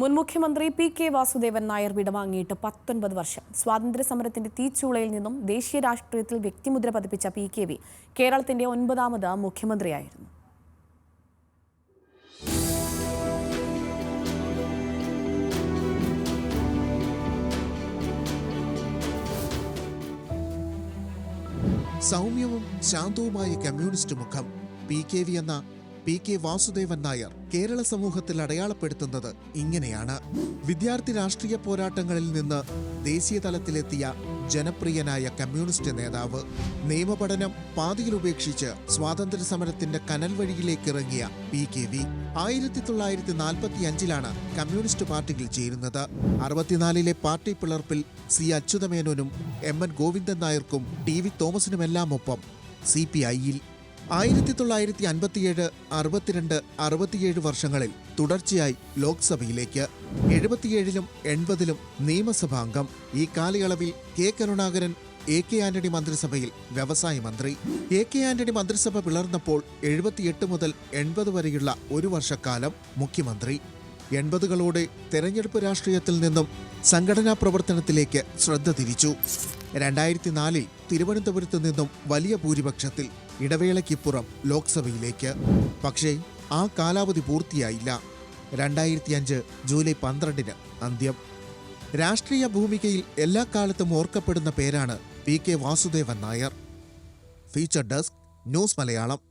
മുൻ മുഖ്യമന്ത്രി P K Vasudevan Nair വിടവാങ്ങിയിട്ട് പത്തൊൻപത് വർഷം. സ്വാതന്ത്ര്യ സമരത്തിന്റെ തീച്ചൂളയിൽ നിന്നും ദേശീയ രാഷ്ട്രീയത്തിൽ വ്യക്തിമുദ്ര പതിപ്പിച്ച പി കെ വി കേരളത്തിന്റെ ഒൻപതാമത് മുഖ്യമന്ത്രിയായിരുന്നു. സൗമ്യവും ശാന്തവുമായ കമ്മ്യൂണിസ്റ്റ് മുഖം പി കെ വി എന്ന പി കെ വാസുദേവൻ നായർ കേരള സമൂഹത്തിൽ അടയാളപ്പെടുത്തുന്നത് ഇങ്ങനെയാണ്. വിദ്യാർത്ഥി രാഷ്ട്രീയ പോരാട്ടങ്ങളിൽ നിന്ന് ദേശീയ തലത്തിലെത്തിയ ജനപ്രിയനായ കമ്മ്യൂണിസ്റ്റ് നേതാവ് നിയമപഠനം പാതിയിൽ ഉപേക്ഷിച്ച് സ്വാതന്ത്ര്യ സമരത്തിന്റെ കനൽ വഴിയിലേക്ക് ഇറങ്ങിയ പി കെ വി ആയിരത്തി തൊള്ളായിരത്തി നാൽപ്പത്തി അഞ്ചിലാണ് കമ്മ്യൂണിസ്റ്റ് പാർട്ടിയിൽ ചേരുന്നത്. അറുപത്തിനാലിലെ പാർട്ടി പിളർപ്പിൽ സി അച്യുതമേനോനും എം എൻ ഗോവിന്ദൻ നായർക്കും ടി വി തോമസിനുമെല്ലാം ഒപ്പം സി പി ഐയിൽ ആയിരത്തി തൊള്ളായിരത്തി അൻപത്തിയേഴ് അറുപത്തിരണ്ട് അറുപത്തിയേഴ് വർഷങ്ങളിൽ തുടർച്ചയായി ലോക്സഭയിലേക്ക് എഴുപത്തിയേഴിലും എൺപതിലും നിയമസഭാംഗം ഈ കാലയളവിൽ K Karunakaran A K Antony മന്ത്രിസഭയിൽ വ്യവസായ മന്ത്രി. എ കെ ആന്റണി മന്ത്രിസഭ പിളർന്നപ്പോൾ എഴുപത്തിയെട്ട് മുതൽ എൺപത് വരെയുള്ള ഒരു വർഷക്കാലം മുഖ്യമന്ത്രി. എൺപതുകളോടെ തെരഞ്ഞെടുപ്പ് രാഷ്ട്രീയത്തിൽ നിന്നും സംഘടനാ പ്രവർത്തനത്തിലേക്ക് ശ്രദ്ധ തിരിച്ചു. രണ്ടായിരത്തി നാലിൽ തിരുവനന്തപുരത്ത് നിന്നും വലിയ ഭൂരിപക്ഷത്തിൽ ഇടവേളയ്ക്കിപ്പുറം ലോക്സഭയിലേക്ക്. പക്ഷേ ആ കാലാവധി പൂർത്തിയായില്ല. രണ്ടായിരത്തി അഞ്ച് ജൂലൈ പന്ത്രണ്ടിന് അന്ത്യം. രാഷ്ട്രീയ ഭൂമികയിൽ എല്ലാ കാലത്തും ഓർക്കപ്പെടുന്ന പേരാണ് P K Vasudevan Nair. Feature desk news Malayalam.